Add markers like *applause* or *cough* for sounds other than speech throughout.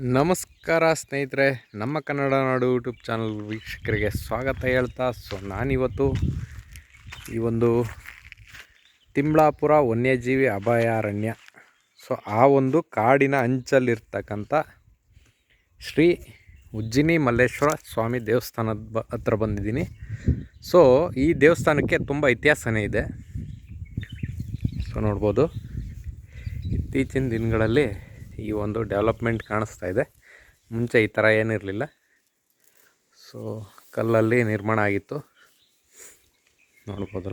ನಮಸ್ಕಾರ ಸ್ನೇಹಿತರೆ, ನಮ್ಮ ಕನ್ನಡ ನಾಡು ಯೂಟ್ಯೂಬ್ ಚಾನಲ್ ವೀಕ್ಷಕರಿಗೆ ಸ್ವಾಗತ ಹೇಳ್ತಾ, ಸೊ ನಾನಿವತ್ತು ಈ ಒಂದು ತಿಂಬಳಾಪುರ ವನ್ಯಜೀವಿ ಅಭಯಾರಣ್ಯ, ಸೊ ಆ ಒಂದು ಕಾಡಿನ ಅಂಚಲ್ಲಿರ್ತಕ್ಕಂಥ ಶ್ರೀ ಉಜ್ಜಿನಿ ಮಲ್ಲೇಶ್ವರ ಸ್ವಾಮಿ ದೇವಸ್ಥಾನದ ಬ, ಹತ್ರ ಬಂದಿದ್ದೀನಿ. ಸೊ ಈ ದೇವಸ್ಥಾನಕ್ಕೆ ತುಂಬ ಇತಿಹಾಸನೇ ಇದೆ. ಸೊ ನೋಡ್ಬೋದು, ಇತ್ತೀಚಿನ ದಿನಗಳಲ್ಲಿ ಈ ಒಂದು ಡೆವಲಪ್ಮೆಂಟ್ ಕಾಣಿಸ್ತಾ ಇದೆ. ಮುಂಚೆ ಈ ಥರ ಏನಿರಲಿಲ್ಲ. ಸೊ ಕಲ್ಲಲ್ಲಿ ನಿರ್ಮಾಣ ಆಗಿತ್ತು. ನೋಡ್ಬೋದು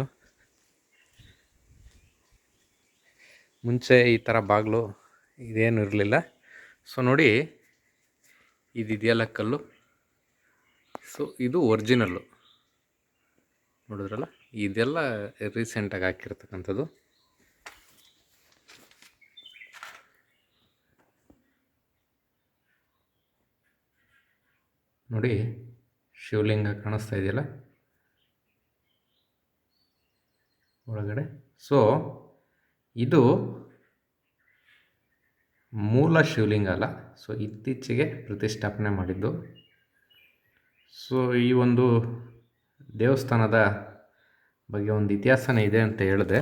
ಮುಂಚೆ ಈ ಥರ ಬಾಗಿಲು ಇದೇನು ಇರಲಿಲ್ಲ. ಸೊ ನೋಡಿ, ಇದಿದೆಯಲ್ಲ ಕಲ್ಲು. ಸೊ ಇದು ಒರಿಜಿನಲ್ಲು ನೋಡಿದ್ರಲ್ಲ? ಇದೆಲ್ಲ ರೀಸೆಂಟಾಗಿ ಹಾಕಿರ್ತಕ್ಕಂಥದ್ದು. ನೋಡಿ, ಶಿವಲಿಂಗ ಕಾಣಿಸ್ತಾ ಇದೆಯಲ್ಲ? ಒಳಗಡೆ. ಸೊ ಇದು ಮೂಲ ಶಿವಲಿಂಗ ಅಲ್ಲ. ಸೊ ಇತ್ತೀಚೆಗೆ ಪ್ರತಿಷ್ಠಾಪನೆ ಮಾಡಿದ್ದು. ಸೊ ಈ ಒಂದು ದೇವಸ್ಥಾನದ ಬಗ್ಗೆ ಒಂದು ಇತಿಹಾಸನೇ ಇದೆ ಅಂತ ಹೇಳಿದೆ.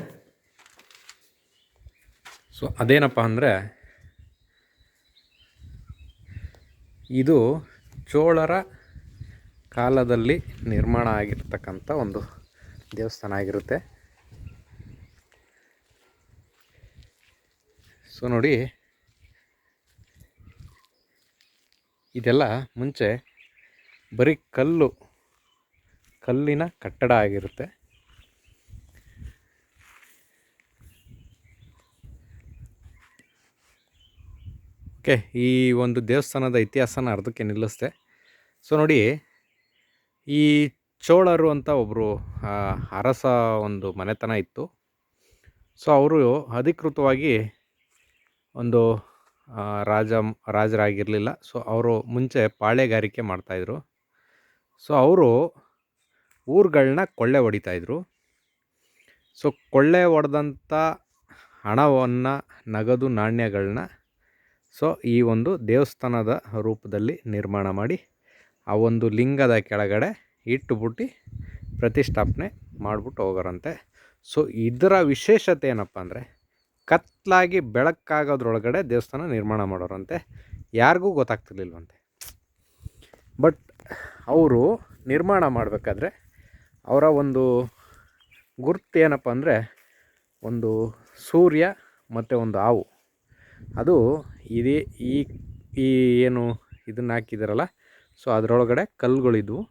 ಸೊ ಅದೇನಪ್ಪ ಅಂದರೆ, ಇದು ಚೋಳರ ಕಾಲದಲ್ಲಿ ನಿರ್ಮಾಣ ಆಗಿರ್ತಕ್ಕಂಥ ಒಂದು ದೇವಸ್ಥಾನ ಆಗಿರುತ್ತೆ. ಸೊ ನೋಡಿ, ಇದೆಲ್ಲ ಮುಂಚೆ ಬರೀ ಕಲ್ಲು, ಕಲ್ಲಿನ ಕಟ್ಟಡ ಆಗಿರುತ್ತೆ. ಓಕೆ, ಈ ಒಂದು ದೇವಸ್ಥಾನದ ಇತಿಹಾಸನ ಅರ್ಧಕ್ಕೆ ನಿಲ್ಲಿಸ್ದೆ. ಸೊ, ನೋಡಿ, ಈ ಚೋಳರು ಅಂತ ಒಬ್ಬರು ಅರಸ ಒಂದು ಮನೆತನ ಇತ್ತು. ಸೊ, ಅವರು ಅಧಿಕೃತವಾಗಿ ಒಂದು ರಾಜ, ರಾಜರಾಗಿರಲಿಲ್ಲ. ಸೊ, ಅವರು ಮುಂಚೆ ಪಾಳೆಗಾರಿಕೆ ಮಾಡ್ತಾಯಿದ್ರು. ಸೊ, ಅವರು ಊರುಗಳನ್ನ ಕೊಳ್ಳೆ ಹೊಡಿತಾಯಿದ್ರು. ಸೊ, ಕೊಳ್ಳೆ ಹೊಡೆದಂಥ ಹಣವನ್ನು, ನಗದು ನಾಣ್ಯಗಳನ್ನ ಸೊ, ಈ ಒಂದು ದೇವಸ್ಥಾನದ ರೂಪದಲ್ಲಿ ನಿರ್ಮಾಣ ಮಾಡಿ, ಆ ಒಂದು ಲಿಂಗದ ಕೆಳಗಡೆ ಇಟ್ಟುಬಿಟ್ಟು ಪ್ರತಿಷ್ಠಾಪನೆ ಮಾಡಿಬಿಟ್ಟು ಹೋಗೋರಂತೆ. ಸೊ, ಇದರ ವಿಶೇಷತೆ ಏನಪ್ಪ ಅಂದರೆ ಕತ್ತಲಾಗಿ ಬೆಳಕಾಗೋದ್ರೊಳಗಡೆ ದೇವಸ್ಥಾನ ನಿರ್ಮಾಣ ಮಾಡೋರಂತೆ. ಯಾರಿಗೂ ಗೊತ್ತಾಗ್ತಿರ್ಲಿಲ್ವಂತೆ. ಬಟ್, ಅವರು ನಿರ್ಮಾಣ ಮಾಡಬೇಕಾದ್ರೆ, ಅವರ ಒಂದು ಗುರ್ತು ಏನಪ್ಪ ಅಂದರೆ, ಒಂದು ಸೂರ್ಯ ಮತ್ತು ಒಂದು ಹಾವು. ಅದು ಇದೇ ಈ ಈ ಏನು ಇದನ್ನು ಹಾಕಿದಾರಲ್ಲ ಸೊ ಅದರೊಳಗಡೆ ಕಲ್ಲುಗಳಿದ್ವು.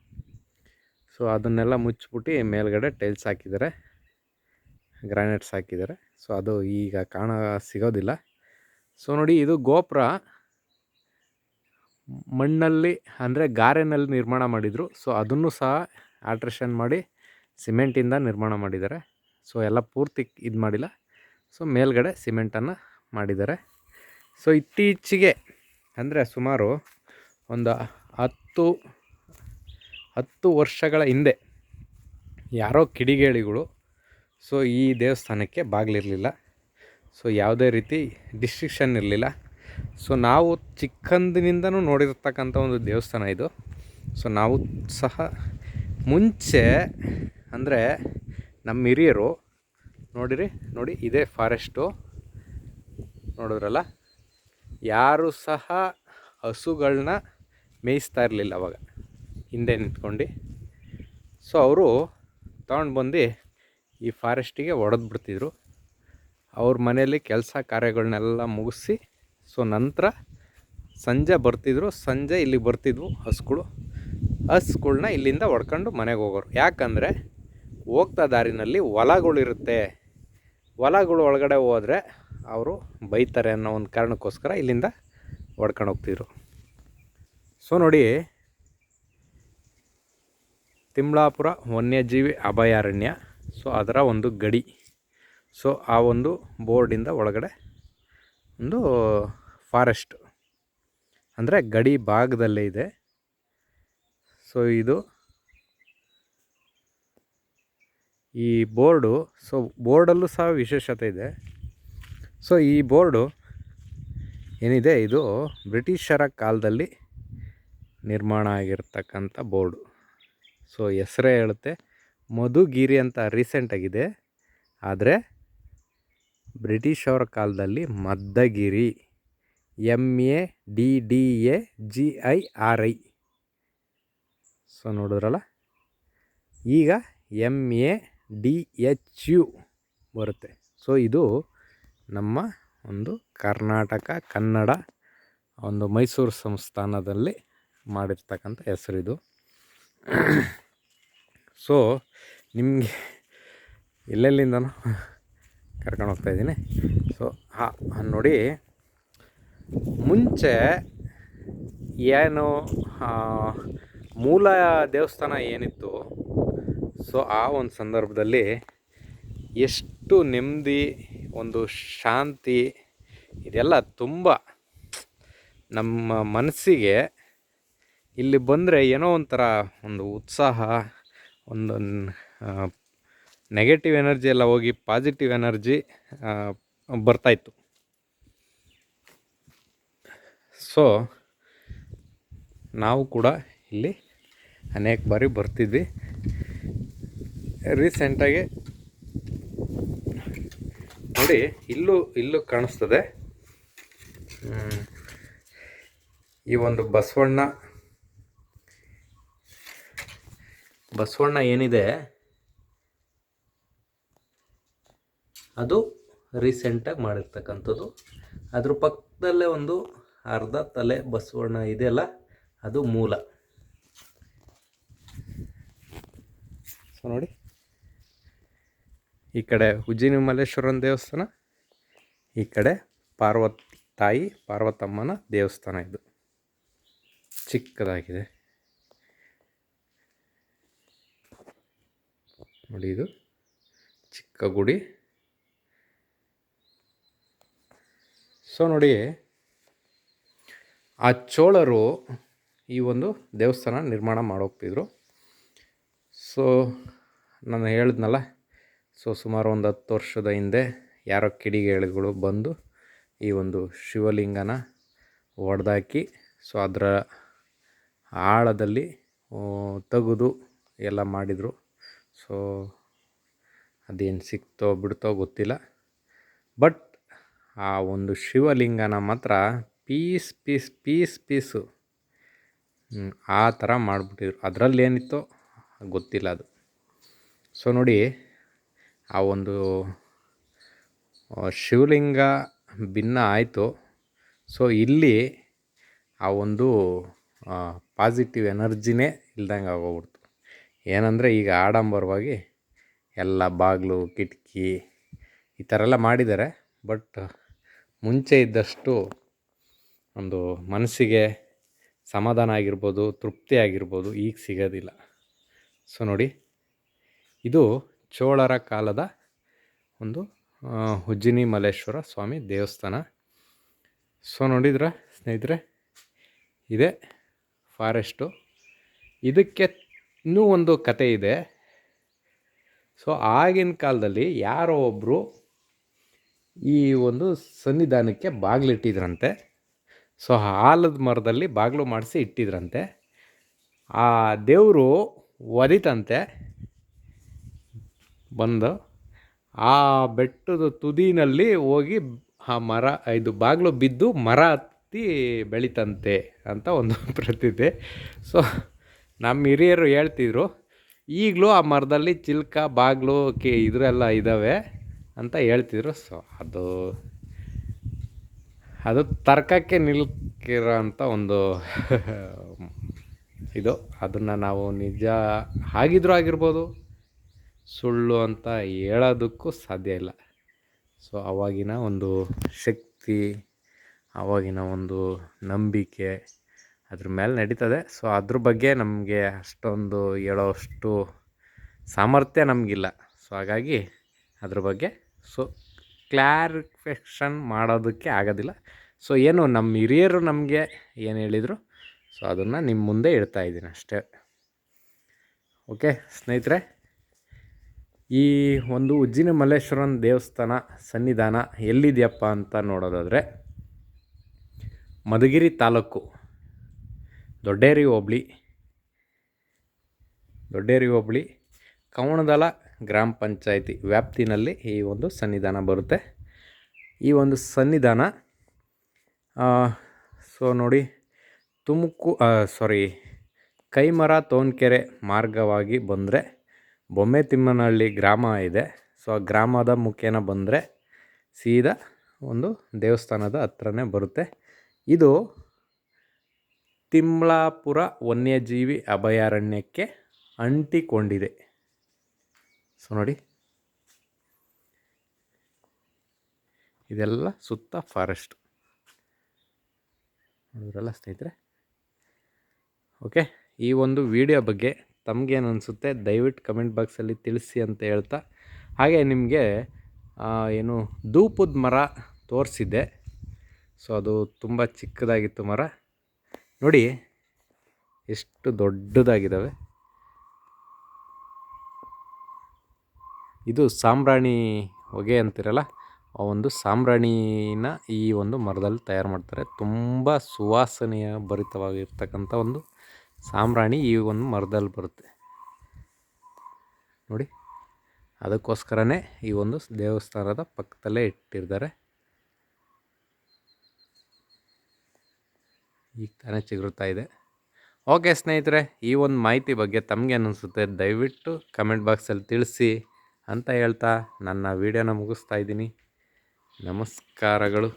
ಸೊ ಅದನ್ನೆಲ್ಲ ಮುಚ್ಚಿಬಿಟ್ಟು ಮೇಲ್ಗಡೆ ಟೈಲ್ಸ್ ಹಾಕಿದ್ದಾರೆ ಗ್ರಾನೈಟ್ಸ್ ಹಾಕಿದ್ದಾರೆ ಸೊ ಅದು ಈಗ ಕಾಣ ಸಿಗೋದಿಲ್ಲ. ಸೊ ನೋಡಿ ಇದು ಗೋಪುರ, ಮಣ್ಣಲ್ಲಿ ಅಂದರೆ ಗಾರೆನಲ್ಲಿ ನಿರ್ಮಾಣ ಮಾಡಿದರು. ಸೊ ಅದನ್ನು ಸಹ ಆಲ್ಟ್ರೇಷನ್ ಮಾಡಿ ಸಿಮೆಂಟಿಂದ ನಿರ್ಮಾಣ ಮಾಡಿದ್ದಾರೆ ಸೊ ಎಲ್ಲ ಪೂರ್ತಿ ಇದು ಮಾಡಿಲ್ಲ. ಸೊ ಮೇಲ್ಗಡೆ ಸಿಮೆಂಟನ್ನು ಮಾಡಿದ್ದಾರೆ ಸೊ ಇತ್ತೀಚೆಗೆ ಅಂದರೆ ಸುಮಾರು ಒಂದು ಹತ್ತು ಹತ್ತು ವರ್ಷಗಳ ಹಿಂದೆ ಯಾರೋ ಕಿಡಿಗೇಳಿಗಳು ಸೊ, ಈ ದೇವಸ್ಥಾನಕ್ಕೆ ಬಾಗಿಲಿರಲಿಲ್ಲ. ಸೊ ಯಾವುದೇ ರೀತಿ ಡಿಸ್ಟ್ರಿಕ್ಷನ್ ಇರಲಿಲ್ಲ. ಸೊ ನಾವು ಚಿಕ್ಕಂದಿನಿಂದನೂ ನೋಡಿರ್ತಕ್ಕಂಥ ಒಂದು ದೇವಸ್ಥಾನ ಇದು. ಸೊ ನಾವು ಸಹ ಮುಂಚೆ ಅಂದರೆ ನಮ್ಮ ಹಿರಿಯರು ನೋಡಿರಿ, ನೋಡಿ ಇದೇ ಫಾರೆಸ್ಟು ನೋಡಿದ್ರಲ್ಲ? ಯಾರು ಸಹ ಹಸುಗಳನ್ನ ಮೇಯಿಸ್ತಾ ಇರಲಿಲ್ಲ ಅವಾಗ. ಹಿಂದೆ ನಿಂತ್ಕೊಂಡು. ಸೊ ಅವರು ತಗೊಂಡು ಬಂದು ಈ ಫಾರೆಸ್ಟಿಗೆ ಒಡೆದು ಬಿಡ್ತಿದ್ರು. ಅವ್ರ ಮನೆಯಲ್ಲಿ ಕೆಲಸ ಕಾರ್ಯಗಳನ್ನೆಲ್ಲ ಮುಗಿಸಿ ಸೊ ನಂತರ ಸಂಜೆ ಬರ್ತಿದ್ರು. ಸಂಜೆ ಇಲ್ಲಿಗೆ ಬರ್ತಿದ್ವು ಹಸುಗಳು. ಹಸುಗಳ್ನ ಇಲ್ಲಿಂದ ಹೊಡ್ಕೊಂಡು ಮನೆಗೆ ಹೋಗೋರು. ಯಾಕಂದರೆ ಹೋಗ್ತಾ ದಾರಿನಲ್ಲಿ ಹೊಲಗಳಿರುತ್ತೆ. ಹೊಲಗಳು ಒಳಗಡೆ ಹೋದರೆ ಅವರು ಬೈತಾರೆ ಅನ್ನೋ ಒಂದು ಕಾರಣಕ್ಕೋಸ್ಕರ ಇಲ್ಲಿಂದ ಹೊಡ್ಕೊಂಡು ಹೋಗ್ತಿದ್ರು. ಸೊ ನೋಡಿ, ತಿಮ್ಲಾಪುರ ವನ್ಯಜೀವಿ ಅಭಯಾರಣ್ಯ ಸೊ ಅದರ ಒಂದು ಗಡಿ. ಸೊ ಆ ಒಂದು ಬೋರ್ಡಿಂದ ಒಳಗಡೆ ಒಂದು ಫಾರೆಸ್ಟ್, ಅಂದರೆ ಗಡಿ ಭಾಗದಲ್ಲೇ ಇದೆ. ಸೊ ಇದು ಈ ಬೋರ್ಡು ಸೊ ಬೋರ್ಡಲ್ಲೂ ಸಹ ವಿಶೇಷತೆ ಇದೆ. ಸೊ ಈ ಬೋರ್ಡು ಏನಿದೆ? ಇದು ಬ್ರಿಟಿಷರ ಕಾಲದಲ್ಲಿ ನಿರ್ಮಾಣ ಆಗಿರ್ತಕ್ಕಂಥ ಬೋರ್ಡು. ಸೊ ಹೆಸರೇ ಹೇಳುತ್ತೆ ಮಧುಗಿರಿ ಅಂತ ರೀಸೆಂಟಾಗಿದೆ ಆದರೆ ಬ್ರಿಟಿಷ್ ಕಾಲದಲ್ಲಿ Maddagiri M A D D A G I R I so ನೋಡಿದ್ರಲ್ಲ? ಈಗ M A D H U ಬರುತ್ತೆ. ಸೊ ಇದು ನಮ್ಮ ಒಂದು ಕರ್ನಾಟಕ, ಕನ್ನಡ ಒಂದು ಮೈಸೂರು ಸಂಸ್ಥಾನದಲ್ಲಿ ಮಾಡಿರ್ತಕ್ಕಂಥ ಹೆಸರಿದು ಸೊ ನಿಮಗೆ ಎಲ್ಲೆಲ್ಲಿಂದನೂ ಕರ್ಕೊಂಡು ಹೋಗ್ತಾಯಿದ್ದೀನಿ ಸೊ ಹಾಂ ನೋಡಿ. ಮುಂಚೆ ಏನು ಮೂಲ ದೇವಸ್ಥಾನ ಏನಿತ್ತು ಸೊ ಆ ಒಂದು ಸಂದರ್ಭದಲ್ಲಿ ಎಷ್ಟು ನೆಮ್ಮದಿ ಒಂದು ಶಾಂತಿ, ಇದೆಲ್ಲ ತುಂಬ ನಮ್ಮ ಮನಸ್ಸಿಗೆ ಇಲ್ಲಿ ಬಂದರೆ ಏನೋ ಒಂಥರ ಒಂದು ಉತ್ಸಾಹ, ಒಂದು ನೆಗೆಟಿವ್ ಎನರ್ಜಿ ಎಲ್ಲ ಹೋಗಿ ಪಾಸಿಟಿವ್ ಎನರ್ಜಿ ಬರ್ತಾಯಿತ್ತು ಸೊ ನಾವು ಕೂಡ ಇಲ್ಲಿ ಅನೇಕ ಬಾರಿ ಬರ್ತಿದ್ವಿ. ರೀಸೆಂಟಾಗಿ ನೋಡಿ, ಇಲ್ಲೂ ಇಲ್ಲೂ ಕಾಣಿಸ್ತದೆ. ಈ ಒಂದು ಬಸವಣ್ಣ ಬಸವಣ್ಣ ಏನಿದೆ? ಅದು ರೀಸೆಂಟಾಗಿ ಮಾಡಿರ್ತಕ್ಕಂಥದ್ದು. ಅದ್ರ ಪಕ್ಕದಲ್ಲೇ ಒಂದು ಅರ್ಧ ತಲೆ ಬಸವಣ್ಣ ಇದೆ ಅಲ್ಲ, ಅದು ಮೂಲ. ಸೊ ನೋಡಿ. ಈ ಕಡೆ ಉಜ್ಜಿನಿ ಮಲ್ಲೇಶ್ವರನ ದೇವಸ್ಥಾನ, ಈ ಕಡೆ ಪಾರ್ವತಿ ತಾಯಿ, ಪಾರ್ವತಮ್ಮನ ದೇವಸ್ಥಾನ ಇದು. ಚಿಕ್ಕದಾಗಿದೆ. ನೋಡಿ ಇದು, ಚಿಕ್ಕ ಗುಡಿ. ಸೊ ನೋಡಿ, ಆ ಚೋಳರು ಈ ಒಂದು ದೇವಸ್ಥಾನ ನಿರ್ಮಾಣ ಮಾಡೋಗ್ತಿದ್ರು ಸೊ ನಾನು ಹೇಳಿದ್ನಲ್ಲ ಸೊ ಸುಮಾರು ಒಂದು ಹತ್ತು ವರ್ಷದ ಹಿಂದೆ ಯಾರೋ ಕಿಡಿಗೇಳಿಗಳು ಬಂದು ಈ ಒಂದು ಶಿವಲಿಂಗನ ಒಡೆದಾಕಿ, ಸೊ ಅದರ ಆಳದಲ್ಲಿ ತೆಗೆದು ಎಲ್ಲ ಮಾಡಿದರು. ಸೊ ಅದೇನು ಸಿಕ್ತೋ ಬಿಡ್ತೋ ಗೊತ್ತಿಲ್ಲ. ಬಟ್ ಆ ಒಂದು ಶಿವಲಿಂಗನ ಮಾತ್ರ ಪೀಸ್ ಪೀಸ್ ಪೀಸ್, ಪೀಸು ಆ ಥರ ಮಾಡಿಬಿಟ್ಟಿದ್ರು. ಅದರಲ್ಲಿ ಏನಿತ್ತೋ ಗೊತ್ತಿಲ್ಲ ಅದು. ಸೊ ನೋಡಿ ಆ ಒಂದು ಶಿವಲಿಂಗ ಭಿನ್ನ ಆಯಿತು. ಸೊ ಇಲ್ಲಿ ಆ ಒಂದು ಪಾಸಿಟಿವ್ ಎನರ್ಜಿನೇ ಇಲ್ದಂಗೆ ಆಗೋಗ್ಬಿಡ್ತು. ಏನಂದರೆ ಈಗ ಆಡಂಬರವಾಗಿ ಎಲ್ಲ ಬಾಗಿಲು, ಕಿಟಕಿ ಈ ಥರ ಎಲ್ಲ ಮಾಡಿದ್ದಾರೆ. ಬಟ್ ಮುಂಚೆ ಇದ್ದಷ್ಟು ಒಂದು ಮನಸ್ಸಿಗೆ ಸಮಾಧಾನ ಆಗಿರ್ಬೋದು, ತೃಪ್ತಿ ಆಗಿರ್ಬೋದು, ಈಗ ಸಿಗೋದಿಲ್ಲ. ಸೊ ನೋಡಿ, ಇದು ಚೋಳರ ಕಾಲದ ಒಂದು ಉಜ್ಜಿನಿ ಮಲ್ಲೇಶ್ವರ ಸ್ವಾಮಿ ದೇವಸ್ಥಾನ. ಸೊ ನೋಡಿದ್ರ ಸ್ನೇಹಿತರೆ, ಇದೆ ಫಾರೆಸ್ಟು. ಇದಕ್ಕೆ ಇನ್ನೂ ಒಂದು ಕತೆ ಇದೆ. ಸೊ ಆಗಿನ ಕಾಲದಲ್ಲಿ ಯಾರೋ ಒಬ್ಬರು ಈ ಒಂದು ಸನ್ನಿಧಾನಕ್ಕೆ ಬಾಗಿಲಿಟ್ಟಿದ್ರಂತೆ. ಸೊ ಆಲದ ಮರದಲ್ಲಿ ಬಾಗಿಲು ಮಾಡಿಸಿ ಇಟ್ಟಿದ್ರಂತೆ. ಆ ದೇವರು ಒದಿತಂತೆ. ಬಂದು ಆ ಬೆಟ್ಟದ ತುದಿನಲ್ಲಿ ಹೋಗಿ ಆ ಮರ, ಇದು ಬಾಗಿಲು ಬಿದ್ದು ಮರ ಹತ್ತಿ ಬೆಳಿತಂತೆ ಅಂತ ಒಂದು *laughs* ಪ್ರತಿದೆ. ಸೊ ನಮ್ಮ ಹಿರಿಯರು ಹೇಳ್ತಿದ್ರು, ಈಗಲೂ ಆ ಮರದಲ್ಲಿ ಚಿಲ್ಕ, ಬಾಗಿಲು, ಕೆ, ಇದರೆಲ್ಲ ಇದ್ದಾವೆ ಅಂತ ಹೇಳ್ತಿದ್ರು. ಸೊ ಅದು ಅದು ತರ್ಕಕ್ಕೆ ನಿಲ್ಕಿರೋ ಅಂಥ ಒಂದು *laughs* ಇದು. ಅದನ್ನು ನಾವು ನಿಜ, ಆಗಿದ್ರೂ ಆಗಿರ್ಬೋದು ಸುಳ್ಳು ಅಂತ ಹೇಳೋದಕ್ಕೂ ಸಾಧ್ಯ ಇಲ್ಲ. ಸೊ ಅವಾಗಿನ ಒಂದು ಶಕ್ತಿ ಆವಾಗಿನ ಒಂದು ನಂಬಿಕೆ ಅದ್ರ ಮೇಲೆ ನಡೀತದೆ. ಸೊ ಅದ್ರ ಬಗ್ಗೆ ನಮಗೆ ಅಷ್ಟೊಂದು ಹೇಳೋಷ್ಟು ಸಾಮರ್ಥ್ಯ ನಮಗಿಲ್ಲ. ಸೊ ಹಾಗಾಗಿ ಅದ್ರ ಬಗ್ಗೆ ಸೊ ಕ್ಲಾರಿಫಿಕೇಷನ್ ಮಾಡೋದಕ್ಕೆ ಆಗೋದಿಲ್ಲ. ಸೊ ಏನು ನಮ್ಮ ಹಿರಿಯರು ನಮಗೆ ಏನು ಹೇಳಿದರು ಸೊ ಅದನ್ನು ನಿಮ್ಮ ಮುಂದೆ ಇಡ್ತಾ ಇದ್ದೀನಿ ಅಷ್ಟೇ. ಓಕೆ ಸ್ನೇಹಿತರೆ. ಈ ಒಂದು ಉಜ್ಜಿನ ಮಲ್ಲೇಶ್ವರನ ದೇವಸ್ಥಾನ ಸನ್ನಿಧಾನ ಎಲ್ಲಿದೆಯಪ್ಪ ಅಂತ ನೋಡೋದಾದರೆ ಮಧುಗಿರಿ ತಾಲೂಕು, ದೊಡ್ಡೇರಿ ಹೋಬಳಿ ದೊಡ್ಡೇರಿ ಹೋಬಳಿ ಕವಣದಲ ಗ್ರಾಮ ಪಂಚಾಯಿತಿ ವ್ಯಾಪ್ತಿನಲ್ಲಿ ಈ ಒಂದು ಸನ್ನಿಧಾನ ಬರುತ್ತೆ. ಈ ಒಂದು ಸನ್ನಿಧಾನ ಸೊ ನೋಡಿ, ತುಮಕು ಸಾರಿ ಕೈಮರ, ತೋನ್ಕೆರೆ ಮಾರ್ಗವಾಗಿ ಬಂದರೆ ಬೊಮ್ಮೆ ತಿಮ್ಮನಹಳ್ಳಿ ಗ್ರಾಮ ಇದೆ. ಸೊ ಆ ಗ್ರಾಮದ ಮುಖೇನ ಬಂದರೆ ಸೀದಾ ಒಂದು ದೇವಸ್ಥಾನದ ಹತ್ರನೇ ಬರುತ್ತೆ. ಇದು ತಿಮ್ಲಾಪುರ ವನ್ಯಜೀವಿ ಅಭಯಾರಣ್ಯಕ್ಕೆ ಅಂಟಿಕೊಂಡಿದೆ. ಸೊ ನೋಡಿ. ಇದೆಲ್ಲ ಸುತ್ತ ಫಾರೆಸ್ಟ್ ನೋಡಿದ್ರಲ್ಲ ಸ್ನೇಹಿತರೆ? ಓಕೆ ಈ ಒಂದು ವಿಡಿಯೋ ಬಗ್ಗೆ ತಮಗೇನು ಅನಿಸುತ್ತೆ? ದಯವಿಟ್ಟು ಕಮೆಂಟ್ ಬಾಕ್ಸಲ್ಲಿ ತಿಳಿಸಿ ಅಂತ ಹೇಳ್ತಾ. ಹಾಗೆ ನಿಮಗೆ ಏನು ಧೂಪದ ಮರ ತೋರಿಸಿದ್ದೆ ಸೊ, ಅದು ತುಂಬ ಚಿಕ್ಕದಾಗಿತ್ತು ಮರ. ನೋಡಿ, ಎಷ್ಟು ದೊಡ್ಡದಾಗಿದ್ದಾವೆ ಇದು ಸಾಂಬ್ರಾಣಿ ಹೊಗೆ ಅಂತಿರಲ್ಲ, ಆ ಒಂದು ಸಾಂಬ್ರಾಣಿನ ಈ ಒಂದು ಮರದಲ್ಲಿ ತಯಾರು ಮಾಡ್ತಾರೆ. ತುಂಬ ಸುವಾಸನೆಯ ಭರಿತವಾಗಿರ್ತಕ್ಕಂಥ ಒಂದು ಸಾಂಬ್ರಾಣಿ ಈ ಒಂದು ಮರದಲ್ಲಿ ಬರುತ್ತೆ. ನೋಡಿ, ಅದಕ್ಕೋಸ್ಕರನೇ ಈ ಒಂದು ದೇವಸ್ಥಾನದ ಪಕ್ಕದಲ್ಲೇ ಇಟ್ಟಿರ್ತಾರೆ. ಈಗ ತಾನೇ ಚಿಗುರ್ತಾ ಇದೆ. ಓಕೆ ಸ್ನೇಹಿತರೆ, ಈ ಒಂದು ಮಾಹಿತಿ ಬಗ್ಗೆ ತಮಗೆ ಅನಿಸುತ್ತೆ, ದಯವಿಟ್ಟು ಕಮೆಂಟ್ ಬಾಕ್ಸಲ್ಲಿ ತಿಳಿಸಿ ಅಂತ ಹೇಳ್ತಾ ನನ್ನ ವೀಡಿಯೋನ ಮುಗಿಸ್ತಾ ಇದ್ದೀನಿ. ನಮಸ್ಕಾರಗಳು.